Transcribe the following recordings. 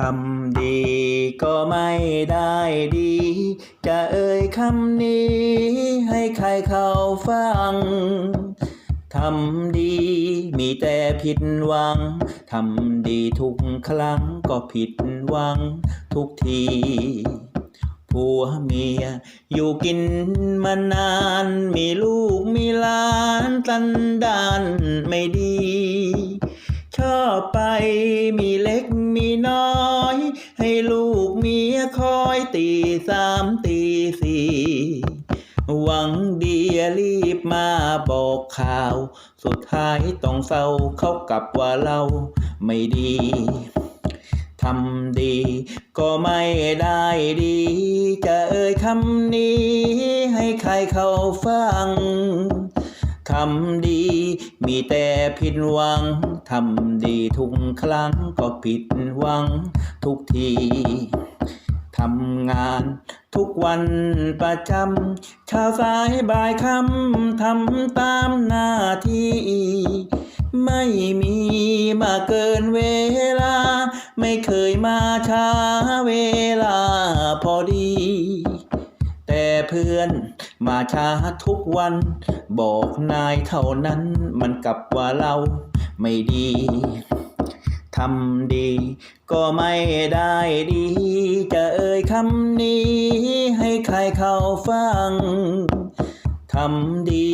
ทำดีก็ไม่ได้ดี จะเอ่ยคำนี้ให้ใครเขาฟัง ทำดีมีแต่ผิดหวัง ทำดีทุกครั้งก็ผิดหวังทุกที ผัวเมียอยู่กินมานาน มีลูกมีหลานสันดานไม่ดี ชอบไปมีเล็กมีน้อย ให้ลูกเมียคอยตีสามตีสี่หวังดีรีบมาบอกข่าว สุดท้ายต้องเศร้าเข้ากับว่าเราไม่ดีทำดีก็ไม่ได้ดี จะเอ่ยคำนี้ให้ใครเขาฟัง ทำดี มีแต่ผิดหวัง ทำดีทุกครั้งก็ผิดหวังทุกที ทำงานทุกวันประจำเช้าสายบ่ายค่ำทำตามหน้าที่ ไม่มีมาเกินเวลา ไม่เคยมาช้าเวลาพอดี แต่เพื่อน มาช้าทุกวัน บอกนายเท่านั้นมันกลับว่าเราไม่ดีทำดี ก็ไม่ได้ดี จะเอ่ยคำนี้ ให้ใครเขาฟังทำดี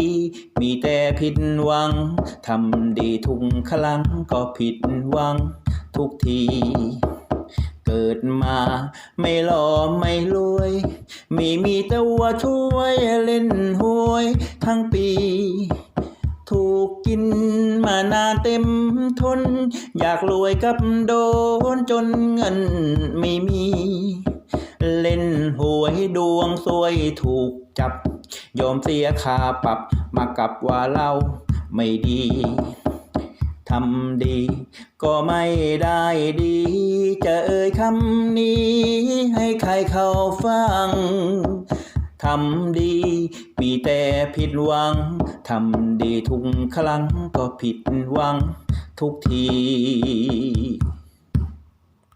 มีแต่ผิดหวัง ทำดีทุกครั้งก็ผิดหวังทุกที เกิดมาไม่หล่อไม่รวย ไม่มีต่ว่าช่วยเล่นหวยทั้งปี ถูกกินมานานเต็มทน อยากรวยกับโดนจนเงินไม่มี เล่นหวยดวงซวยถูกจับ ยอมเสียค่าปรับมากับว่าเราไม่ดี ทำดี ก็ไม่ได้ดี จะเอ่ยคำนี้ ให้ใครเขาฟัง ทำดี มีแต่ผิดหวัง ทำดีทุกครั้งก็ผิดหวังทุกที